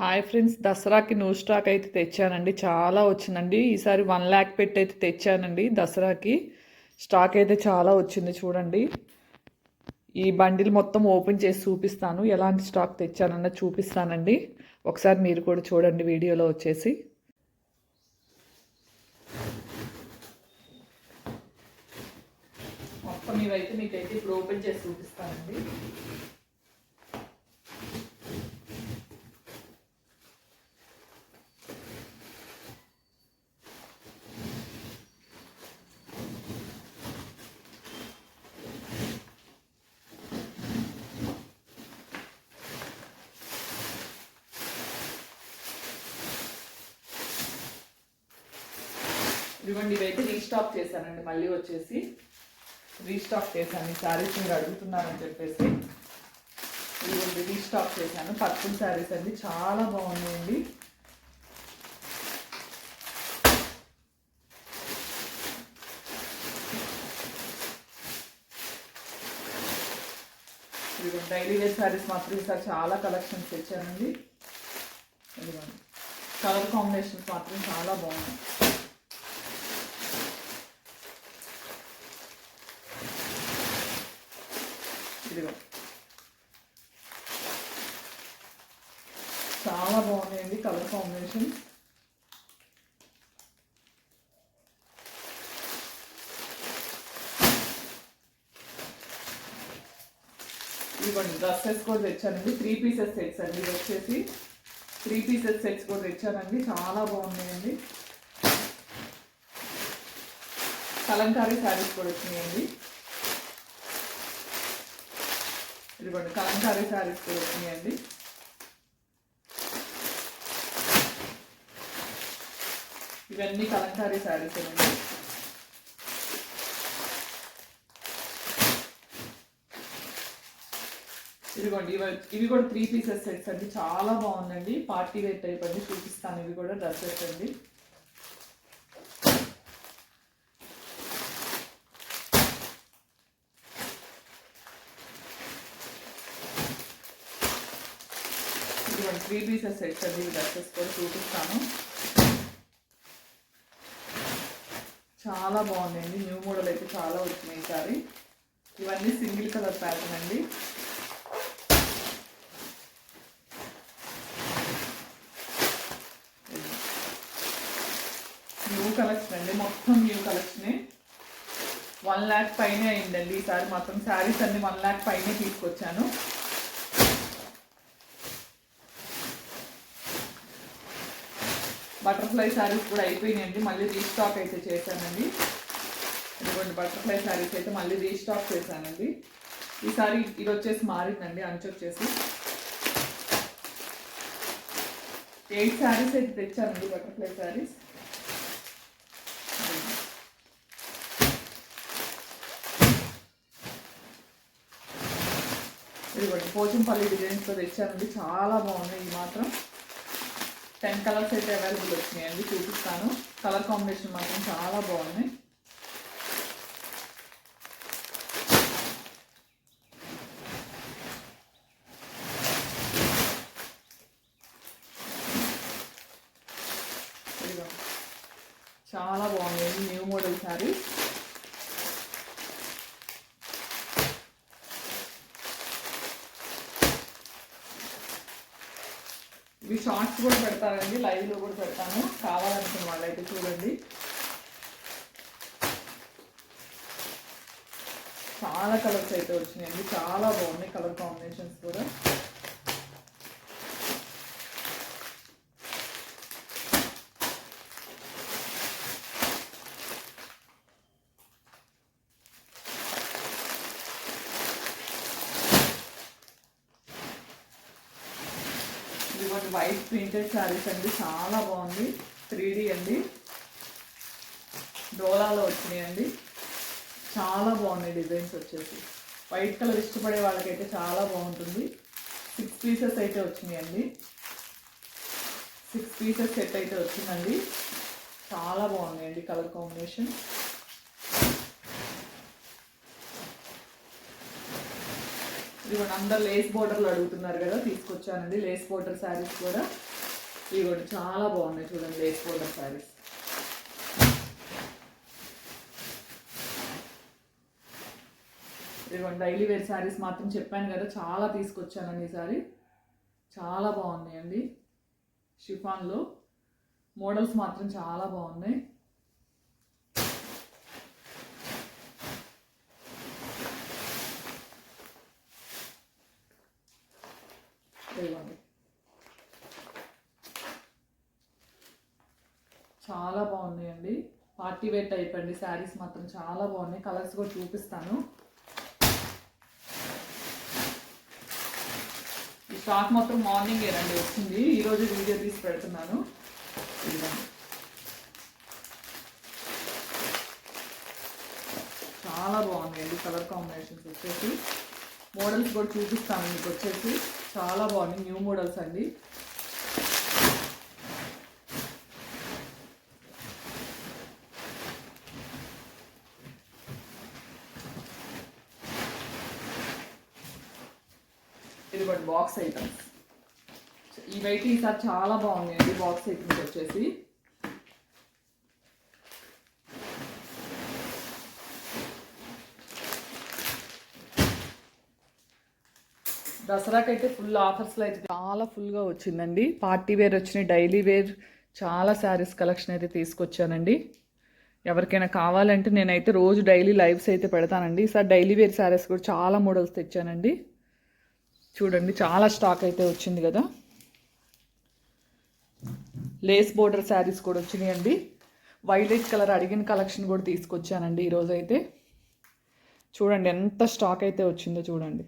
Hi friends దసరాకి new stock అయితే తెచ్చానండి. చాలా వచ్చిందండి. ఈసారి వన్ ల్యాక్ పెట్టి అయితే తెచ్చానండి దసరాకి. స్టాక్ అయితే చాలా వచ్చింది చూడండి. ఈ బండిల్ మొత్తం ఓపెన్ చేసి చూపిస్తాను. ఎలాంటి స్టాక్ తెచ్చానన్నది చూపిస్తానండి. ఒకసారి మీరు కూడా చూడండి వీడియోలో వచ్చేసి. మొత్తం ఇవైతే మీకైతే ఇప్పుడు ఓపెన్ చేసి చూపిస్తానండి. ఇదిగోండి ఇవైతే రీస్టాక్ చేశానండి. మళ్ళీ వచ్చేసి రీస్టాక్ చేశాను. ఈ శారీస్ మీరు అడుగుతున్నారని చెప్పేసి. ఇదిగోండి రీస్టాక్ చేశాను. పర్పుల్ శారీస్ అండి. చాలా బాగున్నాయండి. ఇదిగోండి డైలీ వేర్ శారీస్ మాత్రం ఈసారి చాలా కలెక్షన్స్ తెచ్చానండి. ఇదిగోండి కలర్ కాంబినేషన్స్ మాత్రం చాలా బాగున్నాయి. ఇదిగో. చాలా బాగున్నాయండి కలర్ కాంబినేషన్. ఇవ్వండి డ్రెస్సెస్ కూడా తెచ్చానండి. త్రీ పీసెస్ సెట్స్ అండి ఇది వచ్చేసి. త్రీ పీసెస్ సెట్స్ కూడా తెచ్చానండి. చాలా బాగున్నాయండి. కలంకారీ శారీస్ కూడా వచ్చినాయండి. ఇదిగోండి కలంకారీ శారీస్ కూడా వచ్చినాయండి. ఇవన్నీ కలంకారీ శారీస్ అండి. ఇదిగోండి ఇవి ఇవి కూడా త్రీ పీసెస్ సెట్స్ అండి. చాలా బాగుందండి పార్టీ వేర్ టైప్ అండి. చూపిస్తాను. ఇవి కూడా డ్రెస్సెస్ అండి. ఇదిగోండి త్రీ పీసెస్ సెట్స్ డ్రెస్సెస్ కూడా చూపిస్తాను. చాలా బాగుందండి న్యూ మోడల్ అయితే చాలా వచ్చినాయి ఈసారి ఇవన్నీ సింగిల్ కలర్ ప్యాటర్న్ అండి. న్యూ కలెక్షన్ అండి. మొత్తం న్యూ కలెక్షనే. వన్ ల్యాక్ పైనే అయిందండి. ఈసారి మొత్తం శారీస్ అన్ని వన్ ల్యాక్ పైనే తీసుకొచ్చాను. బటర్ఫ్లై శారీస్ కూడా అయిపోయినాయండి. మళ్ళీ రీస్టాక్ అయితే చేశానండి. ఇదిగోండి బటర్ఫ్లై శారీస్ అయితే మళ్ళీ రీస్టాక్ చేశానండి. ఈసారి ఇది వచ్చేసి మారిందండి అంచు వచ్చేసి ఎయిట్ శారీస్ అయితే తెచ్చానండి బటర్ఫ్లై శారీస్. ఇదిగోండి పోచంపల్లి డిజైన్స్తో తెచ్చానండి. చాలా బాగున్నాయి ఈ మాత్రం. టెన్ కలర్స్ అయితే అవైలబుల్ వచ్చినాయండి చూపిస్తాను. కలర్ కాంబినేషన్ మాత్రం చాలా బాగున్నాయి. చాలా బాగున్నాయి న్యూ మోడల్ శారీ ఇవి షార్ట్స్ కూడా పెడతానండి లైవ్లో కూడా పెడతాను. కావాలనుకున్న వాళ్ళైతే చూడండి. చాలా కలర్స్ అయితే వచ్చినాయండి. చాలా బాగున్నాయి కలర్ కాంబినేషన్స్ కూడా ఇదిగోండి వైట్ ప్రింటెడ్ శారీస్ అండి చాలా బాగుంది. త్రీ అండి. డోలాలో వచ్చినాయండి చాలా బాగున్నాయి డిజైన్స్ వచ్చేసి. వైట్ కలర్ ఇష్టపడే వాళ్ళకైతే చాలా బాగుంటుంది. సిక్స్ పీసెస్ అయితే వచ్చినాయండి సిక్స్ పీసెస్ సెట్ అయితే వచ్చిందండి. చాలా బాగున్నాయండి కలర్ కాంబినేషన్ ఇదిగోండి అందరు లేస్ బోర్డర్లు అడుగుతున్నారు కదా తీసుకొచ్చానండి. లేస్ బోర్డర్ శారీస్ కూడా. ఇవి కూడా చాలా బాగున్నాయి చూడండి లేస్ బోర్డర్ శారీస్. ఇదిగోండి డైలీ వేర్ శారీస్ మాత్రం చెప్పాను కదా చాలా తీసుకొచ్చానండి ఈసారి చాలా బాగున్నాయండి. షిఫాన్లో మోడల్స్ మాత్రం చాలా బాగున్నాయి ఇదిగోండి చాలా బాగున్నాయండి. పార్టీ వేర్ టైప్ అండి. శారీస్ మాత్రం చాలా బాగున్నాయి. కలర్స్ కూడా చూపిస్తాను. ఈ స్టాక్ మాత్రం మార్నింగ్ రండి వచ్చింది. ఈరోజు వీడియో తీసి పెడుతున్నాను. చాలా బాగున్నాయండి కలర్ కాంబినేషన్స్ వచ్చేసి. మోడల్స్ కూడా చూపిస్తాను మీకు వచ్చేసి. చాలా బాగున్నాయి. న్యూ మోడల్స్ అండి. ఇది బాక్స్ ఐటమ్స్ ఇవైతే ఈసారి చాలా బాగున్నాయండి బాక్స్ ఐటమ్స్ వచ్చేసి. దసరాకైతే ఫుల్ ఆఫర్స్లో అయితే చాలా ఫుల్గా వచ్చిందండి. పార్టీ వేర్ వచ్చినాయి డైలీ వేర్ చాలా శారీస్ కలెక్షన్ అయితే తీసుకొచ్చానండి. ఎవరికైనా కావాలంటే నేనైతే రోజు డైలీ లైవ్స్ అయితే పెడతానండి. ఈసారి డైలీ వేర్ శారీస్ కూడా చాలా మోడల్స్ తెచ్చానండి. చూడండి చాలా స్టాక్ అయితే వచ్చింది కదా. లేస్ బోర్డర్ శారీస్ కూడా వచ్చినాయండి. వైలెట్ కలర్ అడిగిన కలెక్షన్ కూడా తీసుకొచ్చానండి ఈరోజు అయితే చూడండి ఎంత స్టాక్ అయితే వచ్చిందో చూడండి.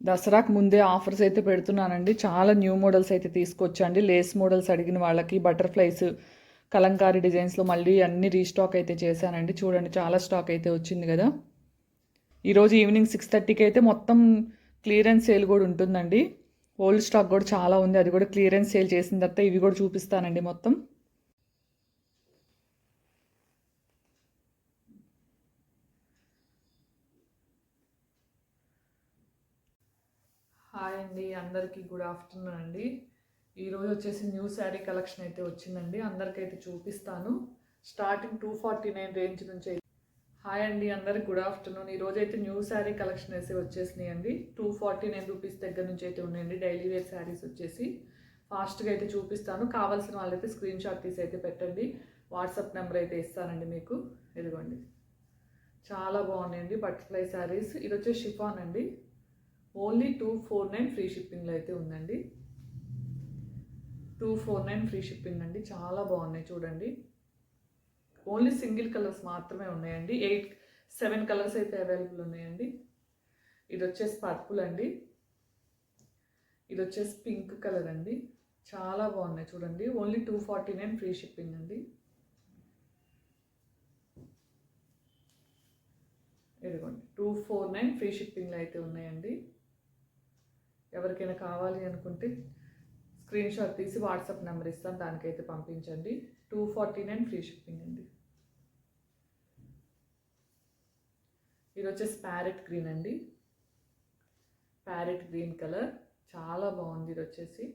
దసరాకు ముందే ఆఫర్స్ అయితే పెడుతున్నానండి. చాలా న్యూ మోడల్స్ అయితే తీసుకొచ్చండి. లేస్ మోడల్స్ అడిగిన వాళ్ళకి బటర్ఫ్లైస్ కలంకారీ డిజైన్స్లో మళ్ళీ అన్ని రీస్టాక్ అయితే చేశానండి. చూడండి చాలా స్టాక్ అయితే వచ్చింది కదా. ఈరోజు ఈవినింగ్ సిక్స్ థర్టీకి అయితే మొత్తం క్లియరెన్స్ సేల్ కూడా ఉంటుందండి. ఓల్డ్ స్టాక్ కూడా చాలా ఉంది. అది కూడా క్లియరెన్స్ సేల్ చేసిన తర్వాత ఇవి కూడా చూపిస్తానండి మొత్తం. హాయ్ అండి అందరికీ గుడ్ ఆఫ్టర్నూన్ అండి. ఈరోజు వచ్చేసి న్యూ శారీ కలెక్షన్ అయితే వచ్చిందండి. అందరికైతే చూపిస్తాను. Starting two forty nine range నుంచి అయితే. హాయ్ అండి అందరికి గుడ్ ఆఫ్టర్నూన్ ఈరోజు అయితే న్యూ శారీ కలెక్షన్ అయితే వచ్చేసినాయి అండి టూ ఫార్టీ నైన్ రూపీస్ దగ్గర నుంచి అయితే ఉన్నాయండి. డైలీ వేర్ శారీస్ వచ్చేసి. ఫాస్ట్గా అయితే చూపిస్తాను. కావాల్సిన వాళ్ళైతే స్క్రీన్ షాట్ తీసి అయితే పెట్టండి. వాట్సాప్ నెంబర్ అయితే ఇస్తానండి మీకు. ఇదిగోండి. చాలా బాగున్నాయండి బటర్ఫ్లై శారీస్ ఇది వచ్చే షిఫాన్ అండి. Only two four nine free షిప్పింగ్లో అయితే ఉందండి. Two four nine free shipping అండి. చాలా బాగున్నాయి చూడండి. ఓన్లీ సింగిల్ కలర్స్ మాత్రమే ఉన్నాయండి. ఎయిట్ సెవెన్ కలర్స్ అయితే అవైలబుల్ ఉన్నాయండి. ఇది వచ్చేసి పర్పుల్ అండి. ఇది వచ్చేసి పింక్ కలర్ అండి. చాలా బాగున్నాయి చూడండి. Only two forty nine free shipping అండి. ఇదిగోండి. టూ ఫోర్ నైన్ ఫ్రీ షిప్పింగ్లో అయితే ఉన్నాయండి. ఎవరికైనా కావాలి అనుకుంటే స్క్రీన్ షాట్ తీసి వాట్సాప్ నెంబర్ ఇస్తాను దానికైతే పంపించండి. Two forty nine free shipping అండి. ఇది వచ్చేసి ప్యారెట్ గ్రీన్ అండి. Parrot green colour. చాలా బాగుంది ఇది వచ్చేసి.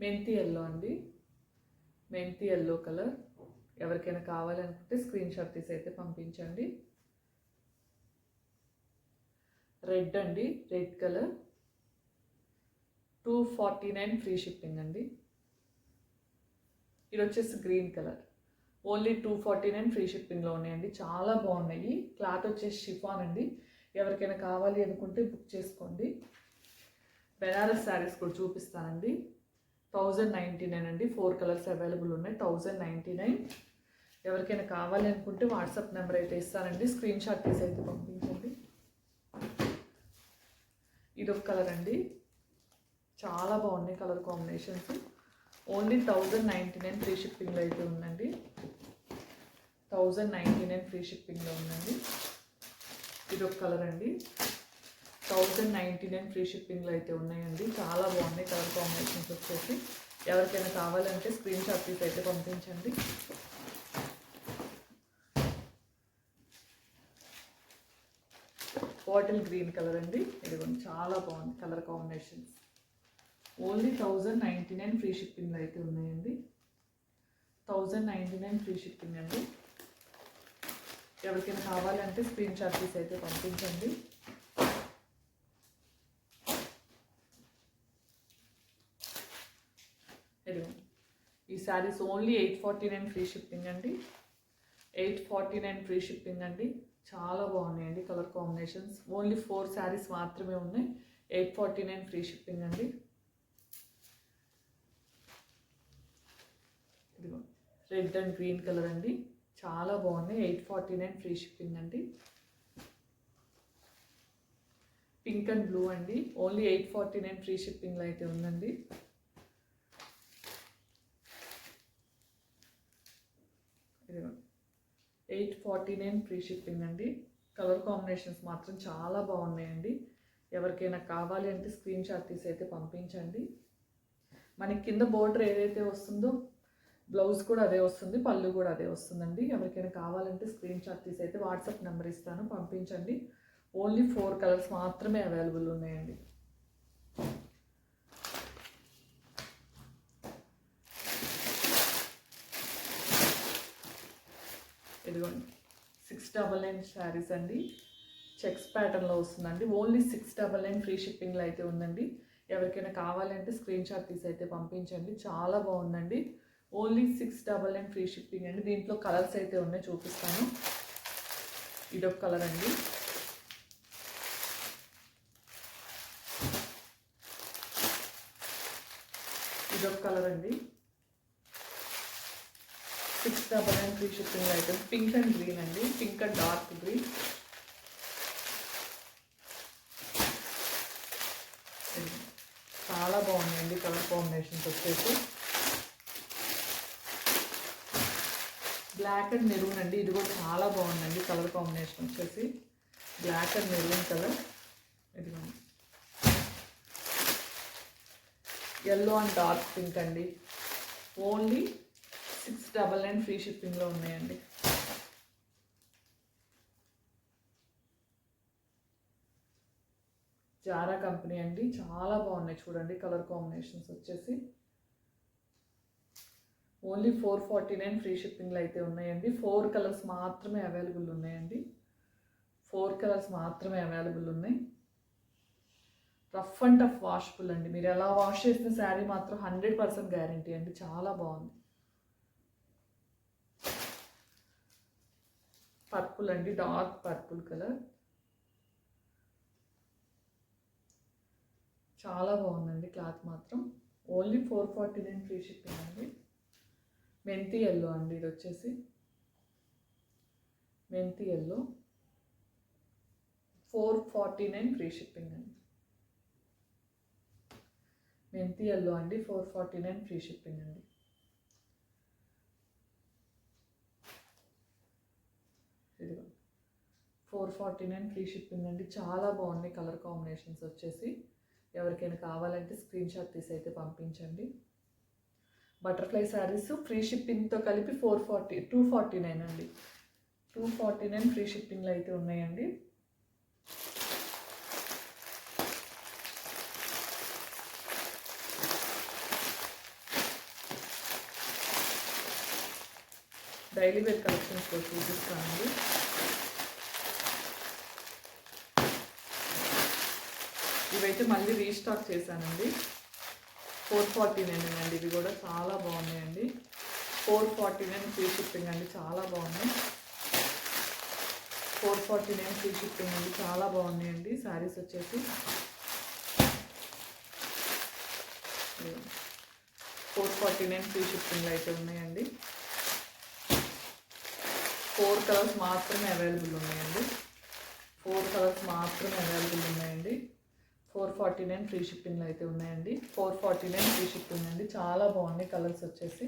మెంతి ఎల్లో అండి. మెంతి ఎల్లో కలర్. ఎవరికైనా కావాలనుకుంటే స్క్రీన్ షాట్ తీసి అయితే పంపించండి. రెడ్ అండి red colour. Two forty nine free shipping అండి. ఇది వచ్చేసి green colour. Only two forty nine free షిప్పింగ్లో ఉన్నాయండి. చాలా బాగున్నాయి. క్లాత్ వచ్చేసి షిఫాన్ అండి. ఎవరికైనా కావాలి అనుకుంటే బుక్ చేసుకోండి. బెనారస్ శారీస్ కూడా చూపిస్తానండి. థౌజండ్ నైంటీ నైన్ అండి. ఫోర్ కలర్స్ అవైలబుల్ ఉన్నాయి. థౌజండ్ నైంటీ నైన్ ఎవరికైనా కావాలి అనుకుంటే వాట్సాప్ నెంబర్ అయితే ఇస్తానండి. స్క్రీన్ షాట్ తీసి అయితే పంపించండి. ఇది ఒక కలర్ అండి. చాలా బాగున్నాయి colour combinations. Only thousand ninety nine free షిప్పింగ్లో అయితే ఉందండి. థౌజండ్ నైంటీ నైన్ ఫ్రీ షిప్పింగ్లో ఉందండి. ఇది ఒక కలర్ అండి. థౌజండ్ నైంటీ నైన్ ఫ్రీ షిప్పింగ్లో అయితే ఉన్నాయండి. చాలా బాగున్నాయి కలర్ కాంబినేషన్స్ వచ్చేసి. ఎవరికైనా కావాలంటే స్క్రీన్ షాట్ తీసి అయితే పంపించండి. బాటిల్ గ్రీన్ కలర్ అండి. ఇదిగోండి చాలా బాగుంది colour combinations. Only thousand ninety nine free షిప్పింగ్లో అయితే ఉన్నాయండి. Thousand ninety nine free shipping అండి. ఎవరికైనా కావాలంటే స్క్రీన్ షాట్ తీసి అయితే పంపించండి. ఇదిగో ఈ saris only eight forty nine free shipping అండి. Eight forty nine free shipping అండి. చాలా బాగున్నాయండి colour combinations. Only four saris మాత్రమే ఉన్నాయి. Eight forty nine free shipping అండి. ఇదిగో రెడ్ అండ్ గ్రీన్ కలర్ అండి. చాలా బాగున్నాయి. Eight forty nine free shipping అండి. పింక్ అండ్ బ్లూ అండి. Only eight forty nine free షిప్పింగ్లో అయితే ఉందండి. Eight forty nine free shipping అండి. కలర్ కాంబినేషన్స్ మాత్రం చాలా బాగున్నాయండి. ఎవరికైనా కావాలి అంటే స్క్రీన్ షాట్ తీసి అయితే పంపించండి. మనకి కింద బోర్డర్ ఏదైతే వస్తుందో బ్లౌజ్ కూడా అదే వస్తుంది పళ్ళు కూడా అదే వస్తుందండి. ఎవరికైనా కావాలంటే స్క్రీన్ షాట్ తీసి అయితే వాట్సాప్ నెంబర్ ఇస్తాను పంపించండి. ఓన్లీ ఫోర్ కలర్స్ మాత్రమే అవైలబుల్ ఉన్నాయండి. ఇదిగోండి. సిక్స్ డబల్ నైన్ శారీస్ అండి. చెక్స్ ప్యాటర్న్లో వస్తుందండి. Only six double nine free షిప్పింగ్లో అయితే ఉందండి. ఎవరికైనా కావాలంటే స్క్రీన్ షాట్ తీసి అయితే పంపించండి. చాలా బాగుందండి. Only six double nine free shipping అండి. దీంట్లో కలర్స్ అయితే ఉన్నాయి చూపిస్తాను. ఇదొక కలర్ అండి. ఇదొక కలర్ అండి. Six double free shipping item pink and green అండి. పింక్ అండ్ డార్క్ గ్రీన్ చాలా బాగున్నాయండి కలర్ కాంబినేషన్స్ వచ్చేసి. బ్లాక్ అండ్ మెరూన్ అండి. ఇది కూడా చాలా బాగుందండి కలర్ కాంబినేషన్ వచ్చేసి. బ్లాక్ అండ్ మెరూన్ కలర్ ఇది ఎల్లో అండ్ డార్క్ పింక్ అండి. Only six double nine free షిప్పింగ్లో ఉన్నాయండి. జారా కంపెనీ అండి. చాలా బాగున్నాయి చూడండి. కలర్ కాంబినేషన్స్ వచ్చేసి. Only four forty nine free షిప్పింగ్లో అయితే ఉన్నాయండి. ఫోర్ కలర్స్ మాత్రమే అవైలబుల్ ఉన్నాయండి. ఫోర్ కలర్స్ మాత్రమే అవైలబుల్ ఉన్నాయి. రఫ్ అండ్ టఫ్ వాషబుల్ అండి. మీరు ఎలా వాష్ చేసిన శారీ మాత్రం హండ్రెడ్ పర్సెంట్ గ్యారంటీ అండి. చాలా బాగుంది. పర్పుల్ అండి డార్క్ పర్పుల్ కలర్ చాలా బాగుందండి క్లాత్ మాత్రం. Only four forty nine free shipping అండి. మెంతి ఎల్లో అండి ఇది వచ్చేసి. మెంతి yellow four forty nine free shipping అండి. మెంతి ఎల్లో అండి four forty nine free shipping అండి ఇదిగో four forty nine free shipping అండి. చాలా బాగున్నాయి కలర్ కాంబినేషన్స్ వచ్చేసి. ఎవరికైనా కావాలంటే స్క్రీన్ షాట్ తీసి అయితే పంపించండి. బటర్ఫ్లై శారీస్ ఫ్రీ షిప్పింగ్తో కలిపి four forty two forty nine అండి. టూ ఫార్టీ నైన్ ఫ్రీ షిప్పింగ్లో అయితే ఉన్నాయండి. డైలీ వేర్ కలెక్షన్స్లో చూపిస్తానండి. ఇవైతే మళ్ళీ రీస్టాక్ చేశానండి. ఫోర్ ఫార్టీ నైన్ అండి ఇవి కూడా చాలా బాగున్నాయండి. Four forty nine free shipping అండి చాలా బాగున్నాయి. Four forty nine free shipping అండి చాలా బాగున్నాయండి. శారీస్ వచ్చేసి. ఫోర్ ఫార్టీ నైన్ ఫ్రీ షిప్పింగ్లో అయితే ఉన్నాయండి. ఫోర్ కలర్స్ మాత్రమే అవైలబుల్ ఉన్నాయండి. ఫోర్ కలర్స్ మాత్రమే అవైలబుల్ ఉన్నాయండి. ఫోర్ ఫార్టీ నైన్ ఫ్రీ షిప్పింగ్లో అయితే ఉన్నాయండి. Four forty nine free shipping అండి. చాలా బాగున్నాయి కలర్స్ వచ్చేసి.